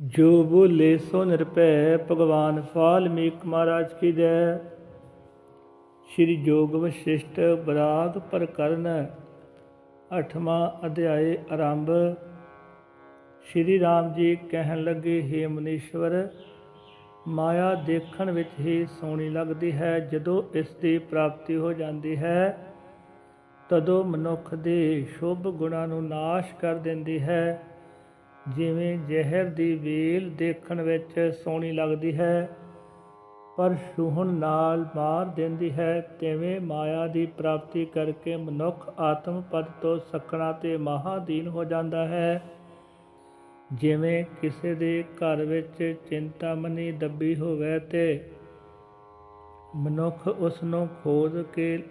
ਜੋ ਬੋਲੇ ਸੋ ਨਿਰਭੈ, ਭਗਵਾਨ ਵਾਲਮੀਕ ਮਹਾਰਾਜ ਕੀ ਜੈ। ਸ਼੍ਰੀ ਜੋਗ ਵਸ਼ਿਸ਼ਟ ਬਰਾਗ ਪ੍ਰਕਰਨ, ਅਠਵਾਂ ਅਧਿਆਏ ਆਰੰਭ। ਸ਼੍ਰੀ ਰਾਮ ਜੀ ਕਹਿਣ ਲੱਗੇ, ਹੇ ਮਨੀਸ਼ਵਰ, ਮਾਇਆ ਦੇਖਣ ਵਿੱਚ ਹੀ ਸੋਹਣੀ ਲੱਗਦੀ ਹੈ, ਜਦੋਂ ਇਸ ਦੀ ਪ੍ਰਾਪਤੀ ਹੋ ਜਾਂਦੀ ਹੈ, ਤਦੋਂ ਮਨੁੱਖ ਦੇ ਸ਼ੁਭ ਗੁਣਾਂ ਨੂੰ ਨਾਸ਼ ਕਰ ਦਿੰਦੀ ਹੈ। ਜਿਵੇਂ ਜ਼ਹਿਰ ਦੀ ਵੇਲ ਦੇਖਣ ਵਿੱਚ ਸੋਹਣੀ ਲੱਗਦੀ ਹੈ, ਪਰ ਛੂਹਣ ਨਾਲ ਮਾਰ ਦਿੰਦੀ ਹੈ, ਤਿਵੇਂ ਮਾਇਆ ਦੀ ਪ੍ਰਾਪਤੀ ਕਰਕੇ ਮਨੁੱਖ ਆਤਮ ਪਦ ਤੋਂ ਸੱਖਣਾ ਤੇ ਮਹਾਦੀਨ ਹੋ ਜਾਂਦਾ ਹੈ। ਜਿਵੇਂ ਕਿਸੇ ਦੇ ਘਰ ਵਿੱਚ ਚਿੰਤਾਮਣੀ ਦੱਬੀ ਹੋਵੇ ਤੇ ਮਨੁੱਖ ਉਸ ਨੂੰ ਖੋਦ ਕੇ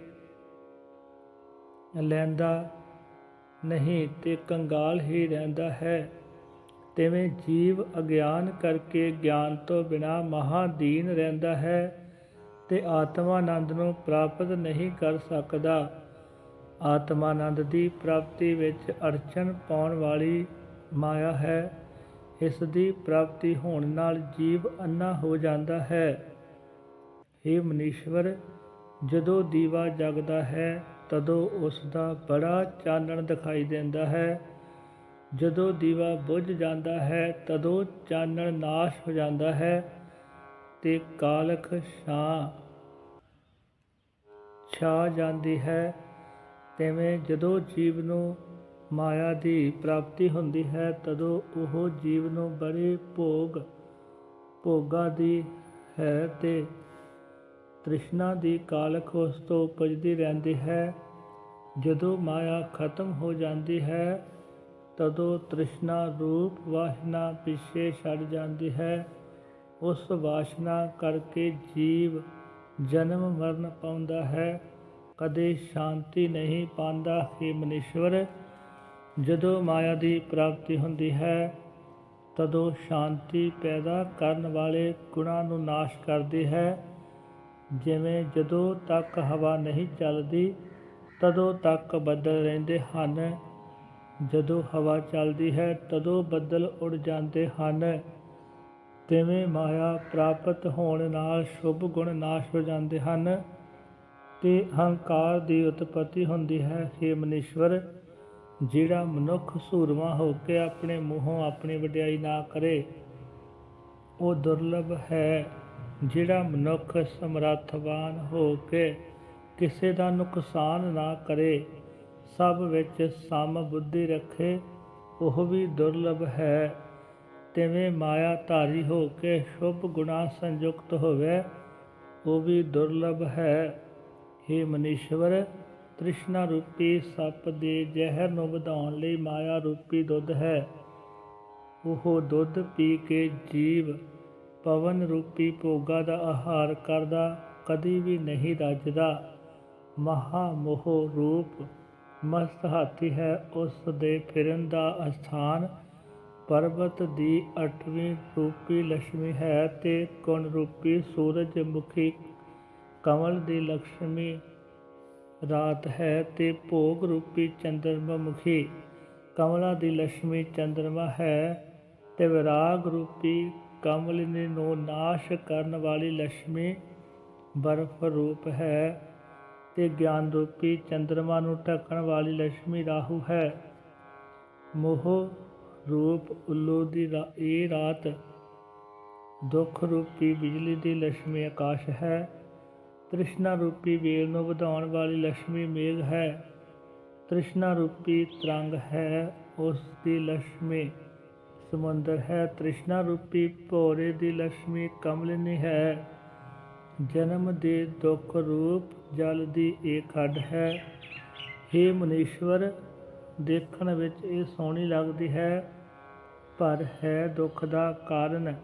ਲੈਂਦਾ ਨਹੀਂ ਤੇ ਕੰਗਾਲ ਹੀ ਰਹਿੰਦਾ ਹੈ। ਤਿਵੇਂ ਜੀਵ ਅਗਿਆਨ ਕਰਕੇ ਗਿਆਨ ਤੋਂ ਬਿਨਾ ਮਹਾਦੀਨ ਰਹਿੰਦਾ ਹੈ ਤੇ ਆਤਮਾਨੰਦ ਨੂੰ ਪ੍ਰਾਪਤ ਨਹੀਂ ਕਰ ਸਕਦਾ। ਆਤਮਾਨੰਦ ਦੀ ਪ੍ਰਾਪਤੀ ਵਿੱਚ ਅੜਚਨ ਪਾਉਣ ਵਾਲੀ ਮਾਇਆ ਹੈ। ਇਸ ਦੀ ਪ੍ਰਾਪਤੀ ਹੋਣ ਨਾਲ ਜੀਵ ਅੰਨਾ ਹੋ ਜਾਂਦਾ ਹੈ। हे ਮਨੀਸ਼ਵਰ, ਜਦੋਂ ਦੀਵਾ ਜਗਦਾ ਹੈ, ਤਦੋਂ ਉਸ ਦਾ ਬੜਾ ਚਾਨਣ ਦਿਖਾਈ ਦਿੰਦਾ ਹੈ। ਜਦੋਂ ਦੀਵਾ ਬੁਝ ਜਾਂਦਾ ਹੈ, ਤਦੋਂ ਚਾਨਣ ਨਾਸ਼ ਹੋ ਜਾਂਦਾ ਹੈ ਤੇ ਕਾਲਖ ਛਾਂ ਛਾ ਜਾਂਦੀ ਹੈ। ਤਿਵੇਂ ਜਦੋਂ ਜੀਵ ਨੂੰ ਮਾਇਆ ਦੀ ਪ੍ਰਾਪਤੀ ਹੁੰਦੀ ਹੈ, ਤਦੋਂ ਉਹ ਜੀਵ ਨੂੰ ਬੜੇ ਭੋਗ, ਭੋਗਾ ਦੀ ਹੈ ਤੇ ਤ੍ਰਿਸ਼ਨਾ ਦੀ ਕਾਲਖ ਉਸ ਤੋਂ ਉਪਜਦੀ ਰਹਿੰਦੀ ਹੈ। ਜਦੋਂ ਮਾਇਆ ਖਤਮ ਹੋ ਜਾਂਦੀ ਹੈ ਤਦੋਂ ਤ੍ਰਿਸ਼ਨਾ ਰੂਪ ਵਾਸਨਾ ਪਿੱਛੇ ਛੱਡ ਜਾਂਦੀ ਹੈ। ਉਸ ਵਾਸਨਾ ਕਰਕੇ ਜੀਵ ਜਨਮ ਮਰਨ ਪਾਉਂਦਾ ਹੈ। ਕਦੇ ਸ਼ਾਂਤੀ ਨਹੀਂ ਪਾਉਂਦਾ ਹੈ ਮਨੀਸ਼ਵਰ। ਜਦੋਂ ਮਾਇਆ ਦੀ ਪ੍ਰਾਪਤੀ ਹੁੰਦੀ ਹੈ, ਤਦੋਂ ਸ਼ਾਂਤੀ ਪੈਦਾ ਕਰਨ ਵਾਲੇ ਗੁਣਾਂ ਨੂੰ ਨਾਸ਼ ਕਰਦੀ ਹੈ। ਜਿਵੇਂ ਜਦੋਂ ਤੱਕ ਹਵਾ ਨਹੀਂ ਚੱਲਦੀ, ਤਦੋਂ ਤੱਕ ਬੱਦਲ ਰਹਿੰਦੇ ਹਨ। ਜਦੋਂ ਹਵਾ ਚੱਲਦੀ ਹੈ, ਤਦੋਂ ਬੱਦਲ ਉੱਡ ਜਾਂਦੇ ਹਨ। ਤਿਵੇਂ ਮਾਇਆ ਪ੍ਰਾਪਤ ਹੋਣ ਨਾਲ ਸ਼ੁਭ ਗੁਣ ਨਾਸ਼ ਹੋ ਜਾਂਦੇ ਹਨ ਤੇ ਹੰਕਾਰ ਦੀ ਉਤਪਤੀ ਹੁੰਦੀ ਹੈ। हे ਮਨੀਸ਼ਵਰ, ਜਿਹੜਾ ਮਨੁੱਖ ਸੂਰਮਾ ਹੋ ਕੇ ਆਪਣੇ ਮੂੰਹੋਂ ਆਪਣੀ ਵਡਿਆਈ ਨਾ ਕਰੇ, ਉਹ ਦੁਰਲਭ ਹੈ। ਜਿਹੜਾ ਮਨੁੱਖ ਸਮਰੱਥਵਾਨ ਹੋ ਕੇ ਕਿਸੇ ਦਾ ਨੁਕਸਾਨ ਨਾ ਕਰੇ ਸਭ ਵਿੱਚ ਸਮ ਬੁੱਧੀ ਰੱਖੇ, ਉਹ ਵੀ ਦੁਰਲਭ ਹੈ। ਤਿਵੇਂ ਮਾਇਆ ਧਾਰੀ ਹੋ ਕੇ ਸ਼ੁਭ ਗੁਣਾ ਸੰਯੁਕਤ ਹੋਵੇ, ਉਹ ਵੀ ਦੁਰਲਭ ਹੈ। हे ਮਨੀਸ਼ਵਰ, ਤ੍ਰਿਸ਼ਨਾ ਰੂਪੀ ਸੱਪ ਦੇ ਜ਼ਹਿਰ ਨੂੰ ਵਧਾਉਣ ਲਈ ਮਾਇਆ ਰੂਪੀ ਦੁੱਧ ਹੈ। ਉਹ ਦੁੱਧ ਪੀ ਕੇ ਜੀਵ ਪਵਨ ਰੂਪੀ ਭੋਗਾ ਦਾ ਆਹਾਰ ਕਰਦਾ, ਕਦੀ ਵੀ ਨਹੀਂ ਰੱਜਦਾ। ਮਹਾ ਮੋਹ ਰੂਪ ਮਸਤ ਹਾਥੀ ਹੈ ਉਸ ਦੇ ਫਿਰਨ ਦਾ ਅਸਥਾਨ ਪਰਬਤ ਦੀ ਅਠਵੀਂ ਰੂਪੀ ਲక్ష్ਮੀ ਹੈ ਤੇ ਕੁਣ ਰੂਪੀ ਸੂਰਜ ਮੁਖੀ ਕਮਲ ਦੀ ਲక్ష్ਮੀ ਰਾਤ ਹੈ ਤੇ ਭੋਗ ਰੂਪੀ ਚੰਦਰਮਾ ਮੁਖੀ ਕਮਲਾ ਦੀ ਲక్ష్ਮੀ ਚੰਦਰਮਾ ਹੈ ਤੇ ਵਿਰਾਗ ਰੂਪੀ ਕਮਲਿਨੀ ਨੂੰ ਨਾਸ਼ ਕਰਨ ਵਾਲੀ ਲక్ష్ਮੀ ਬਰਫ ਰੂਪ ਹੈ। ਅਤੇ ਗਿਆਨ ਰੂਪੀ ਚੰਦਰਮਾ ਨੂੰ ਢੱਕਣ ਵਾਲੀ ਲక్ష్ਮੀ ਰਾਹੂ ਹੈ। ਮੋਹ ਰੂਪ ਉੱਲੂ ਦੀ ਇਹ ਰਾਤ ਦੁੱਖ ਰੂਪੀ ਬਿਜਲੀ ਦੀ ਲక్ష్ਮੀ ਆਕਾਸ਼ ਹੈ। ਤ੍ਰਿਸ਼ਨਾ ਰੂਪੀ ਵੇਲ ਨੂੰ ਵਧਾਉਣ ਵਾਲੀ ਲక్ష్ਮੀ ਮੇਘ ਹੈ। ਤ੍ਰਿਸ਼ਨਾ ਰੂਪੀ ਤਰੰਗ ਹੈ, ਉਸ ਦੀ ਲక్ష్ਮੀ ਸਮੁੰਦਰ ਹੈ। ਤ੍ਰਿਸ਼ਨਾ ਰੂਪੀ ਭੋਰੇ ਦੀ ਲక్ష్ਮੀ ਕਮਲਨੀ ਹੈ। ਜਨਮ ਦੇ ਦੁੱਖ ਰੂਪ ਜਲ ਦੀ ਇਹ ਖੱਡ ਹੈ। हे ਮਨੀਸ਼ਵਰ, ਦੇਖਣ ਵਿੱਚ ਇਹ ਸੋਹਣੀ ਲੱਗਦੀ ਹੈ, ਪਰ ਹੈ ਦੁੱਖ ਦਾ ਕਾਰਨ।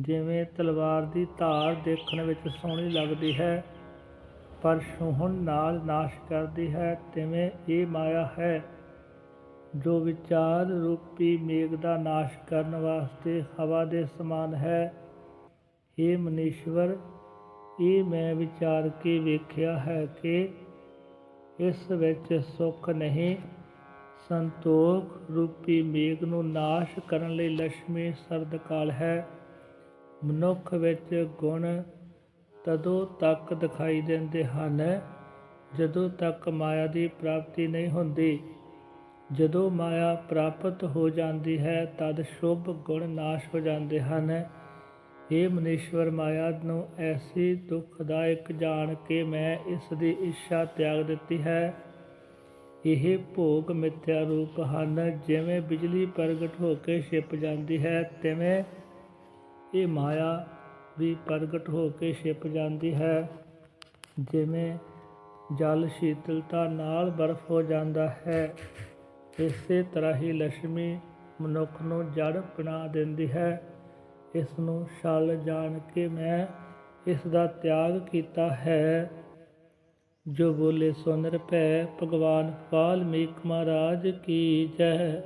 ਜਿਵੇਂ ਤਲਵਾਰ ਦੀ ਧਾਰ ਦੇਖਣ ਵਿੱਚ ਸੋਹਣੀ ਲੱਗਦੀ ਹੈ, ਪਰ ਛੂਹਣ ਨਾਲ ਨਾਸ਼ ਕਰਦੀ ਹੈ, ਤਿਵੇਂ ਇਹ ਮਾਇਆ ਹੈ, ਜੋ ਵਿਚਾਰ ਰੂਪੀ ਮੇਘ ਦਾ ਨਾਸ਼ ਕਰਨ ਵਾਸਤੇ ਹਵਾ ਦੇ ਸਮਾਨ ਹੈ। ਇਹ ਮਨੀਸ਼ਵਰ ਇਹ ਮੈਂ ਵਿਚਾਰ ਕੇ ਵੇਖਿਆ ਹੈ ਕਿ ਇਸ ਵਿੱਚ ਸੁੱਖ ਨਹੀਂ, ਸੰਤੋਖ ਰੂਪੀ ਮੇਘ ਨੂੰ ਨਾਸ਼ ਕਰਨ ਲਈ ਲక్ష్ਮੀ ਸਰਦਕਾਲ ਹੈ। ਮਨੁੱਖ ਵਿੱਚ ਗੁਣ ਤਦੋਂ ਤੱਕ ਦਿਖਾਈ ਦਿੰਦੇ ਹਨ ਜਦੋਂ ਤੱਕ ਮਾਇਆ ਦੀ ਪ੍ਰਾਪਤੀ ਨਹੀਂ ਹੁੰਦੀ। ਜਦੋਂ ਮਾਇਆ ਪ੍ਰਾਪਤ ਹੋ ਜਾਂਦੀ ਹੈ, ਤਦ ਸ਼ੁਭ ਗੁਣ ਨਾਸ਼ ਹੋ ਜਾਂਦੇ ਹਨ। ਇਹ ਮਨੀਸ਼ਵਰ ਮਾਇਆ ਨੂੰ ਐਸੀ ਦੁਖਦਾਇਕ ਜਾਣ ਕੇ ਮੈਂ ਇਸ ਦੀ ਇੱਛਾ ਤਿਆਗ ਦਿੱਤੀ ਹੈ। ਇਹ ਭੋਗ ਮਿੱਥਿਆ ਰੂਪ ਹਨ, ਜਿਵੇਂ ਬਿਜਲੀ ਪ੍ਰਗਟ ਹੋ ਕੇ ਛਿਪ ਜਾਂਦੀ ਹੈ, ਤਿਵੇਂ ਇਹ ਮਾਇਆ ਵੀ ਪ੍ਰਗਟ ਹੋ ਕੇ ਛਿਪ ਜਾਂਦੀ ਹੈ। ਜਿਵੇਂ ਜਲ ਸ਼ੀਤਲਤਾ ਨਾਲ ਬਰਫ਼ ਹੋ ਜਾਂਦਾ ਹੈ, ਇਸੇ ਤਰ੍ਹਾਂ ਹੀ ਲక్ష్ਮੀ ਮਨੁੱਖ ਨੂੰ ਜੜ ਬਣਾ ਦਿੰਦੀ ਹੈ। ਇਸ ਨੂੰ ਛਲ ਜਾਣ ਕੇ ਮੈਂ ਇਸ ਦਾ ਤਿਆਗ ਕੀਤਾ ਹੈ। ਜੋ ਬੋਲੇ ਸੁਨ ਰਪੈ, ਭਗਵਾਨ ਵਾਲਮੀਕ ਮਹਾਰਾਜ ਕੀ ਜੈ।